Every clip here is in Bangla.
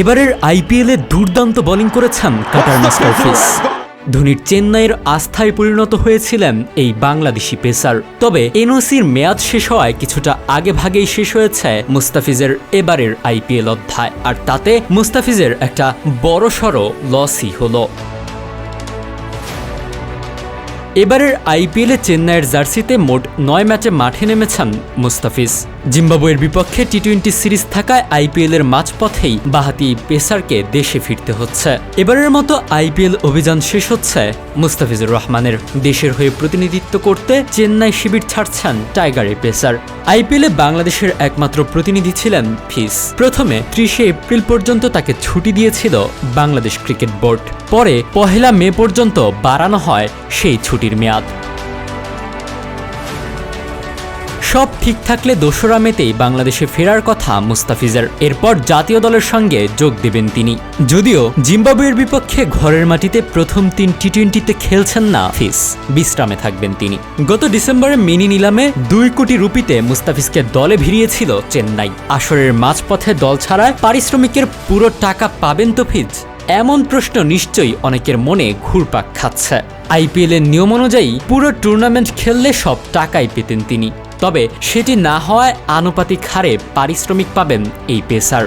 এবারের আইপিএলে দুর্দান্ত বোলিং করেছেন কাটার মাস্টার ফিস। ধোনির চেন্নাইয়ের আস্থায় পরিণত হয়েছিলেন এই বাংলাদেশি পেসার। তবে এনওসির মেয়াদ শেষ হওয়ায় কিছুটা আগে ভাগেই শেষ হয়েছে মুস্তাফিজের এবারের আইপিএল অধ্যায়। আর তাতে মুস্তাফিজের একটা বড়সড় লসই হলো। এবারের আইপিএলে চেন্নাইয়ের জার্সিতে মোট নয় ম্যাচে মাঠে নেমেছেন মুস্তাফিজ। জিম্বাবুয়ের বিপক্ষে টি টোয়েন্টি সিরিজ থাকায় আইপিএলের মাঝপথেই বাহাতি পেসারকে দেশে ফিরতে হচ্ছে। এবারের মতো আইপিএল অভিযান শেষ হচ্ছে মুস্তাফিজুর রহমানের। দেশের হয়ে প্রতিনিধিত্ব করতে চেন্নাই শিবির ছাড়ছেন টাইগারের পেসার। আইপিএলে বাংলাদেশের একমাত্র প্রতিনিধি ছিলেন ফিস প্রথমে ত্রিশে এপ্রিল পর্যন্ত তাকে ছুটি দিয়েছিল বাংলাদেশ ক্রিকেট বোর্ড। পরে পহেলা মে পর্যন্ত বাড়ানো হয় সেই ছুটির মেয়াদ। সব ঠিক থাকলে দোসরা মেতেই বাংলাদেশে ফেরার কথা মুস্তাফিজের। এরপর জাতীয় দলের সঙ্গে যোগ দেবেন তিনি। যদিও জিম্বাবুয়ের বিপক্ষে ঘরের মাটিতে প্রথম তিন টি টোয়েন্টিতে খেলছেন না ফিস। বিশ্রামে থাকবেন তিনি। গত ডিসেম্বরে মিনি নিলামে দুই কোটি রুপিতে মুস্তাফিজকে দলে ভিড়িয়েছিল চেন্নাই। আসরের মাঝপথে দল ছাড়ায় পারিশ্রমিকের পুরো টাকা পাবেন তো ফিজ। এমন প্রশ্ন নিশ্চয়ই অনেকের মনে ঘুরপাক খাচ্ছে। আইপিএলের নিয়ম অনুযায়ী পুরো টুর্নামেন্ট খেললে সব টাকাই পেতেন তিনি। তবে সেটি না হওয়ায় আনুপাতিক হারে পারিশ্রমিক পাবেন এই পেসার।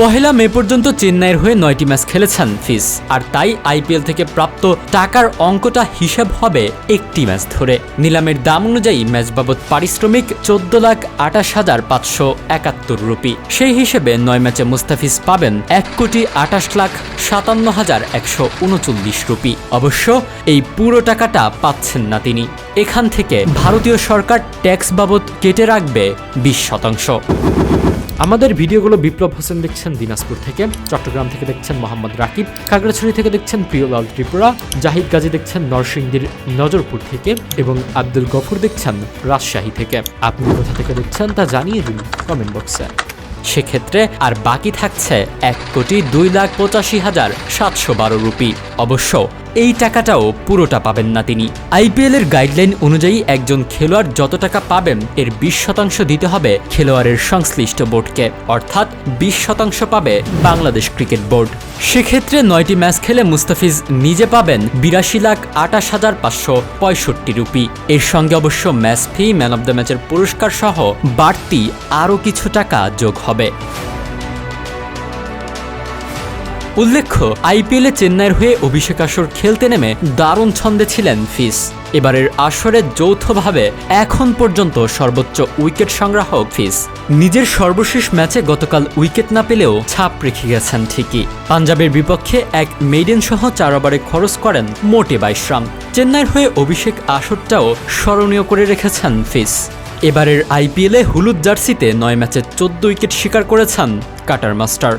পহেলা মে পর্যন্ত চেন্নাইয়ের হয়ে নয়টি ম্যাচ খেলেছেন ফিস, আর তাই আইপিএল থেকে প্রাপ্ত টাকার অঙ্কটা হিসাব হবে একটি ম্যাচ ধরে। নিলামের দাম অনুযায়ী ম্যাচ বাবদ পারিশ্রমিক চোদ্দ লাখ আটাশ হাজার পাঁচশো একাত্তর রুপি। সেই হিসেবে নয় ম্যাচে মুস্তাফিজ পাবেন এক কোটি আটাশ লাখ সাতান্ন হাজার একশো উনচল্লিশ রুপি। অবশ্য এই পুরো টাকাটা পাচ্ছেন না তিনি। এখান থেকে ভারতীয় সরকার ট্যাক্স বাবদ কেটে রাখবে বিশ শতাংশ। আমাদের ভিডিওগুলো বিপ্লব হোসেন দেখছেন দিনাজপুর থেকে, চট্টগ্রাম থেকে দেখছেন মোহাম্মদ রাকিব, খাগড়াছড়ি থেকে দেখছেন প্রিয়লাল ত্রিপুরা, জাহিদ গাজী দেখছেন নরসিংদীর নজরপুর থেকে এবং আব্দুল গফুর দেখছেন রাজশাহী থেকে। আপনি কোথা থেকে দেখছেন তা জানিয়ে দিন কমেন্ট বক্সে সেক্ষেত্রে আর বাকি থাকছে এক কোটি দুই লাখ পঁচাশি হাজার সাতশো বারো রুপি। অবশ্য এই টাকাটাও পুরোটা পাবেন না তিনি। আইপিএল এর গাইডলাইন অনুযায়ী একজন খেলোয়াড় যত টাকা পাবেন, এর বিশ শতাংশ দিতে হবে খেলোয়াড়ের সংশ্লিষ্ট বোর্ডকে। অর্থাৎ বিশ শতাংশ পাবে বাংলাদেশ ক্রিকেট বোর্ড। সেক্ষেত্রে নয়টি ম্যাচ খেলে মুস্তাফিজ নিজে পাবেন বিরাশি লাখ আটাশ হাজার পাঁচশো পঁয়ষট্টি রুপি। এর সঙ্গে অবশ্য match fee, man of the ম্যাচের পুরস্কার সহ বাড়তি আরও কিছু টাকা যোগ হবে। উল্লেখ্য, আইপিএলে চেন্নাইয়ের হয়ে অভিষেক আসর খেলতে নেমে দারুণ ছন্দে ছিলেন ফিস। এবারের আসরে যৌথভাবে এখন পর্যন্ত সর্বোচ্চ উইকেট সংগ্রাহক ফিস। নিজের সর্বশেষ ম্যাচে গতকাল উইকেট না পেলেও ছাপ রেখে গেছেন ঠিকই। পাঞ্জাবের বিপক্ষে এক মেইডেন সহ চার ওভারে খরচ করেন মোটে বাইশ রান। চেন্নাইয়ের হয়ে অভিষেক আসরটাও স্মরণীয় করে রেখেছেন ফিস। এবারের আইপিএলে হলুদ জার্সিতে নয় ম্যাচে চোদ্দ উইকেট শিকার করেছেন কাটার মাস্টার।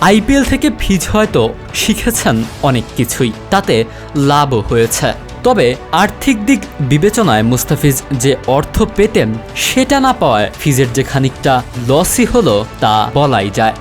আইপিএল থেকে ফিজ হয়তো শিখেছেন অনেক কিছুই, তাতে লাভও হয়েছে। তবে আর্থিক দিক বিবেচনায় মুস্তাফিজ যে অর্থ পেতেন, সেটা না পাওয়ায় ফিজের যে খানিকটা লসই হলো তা বলাই যায়।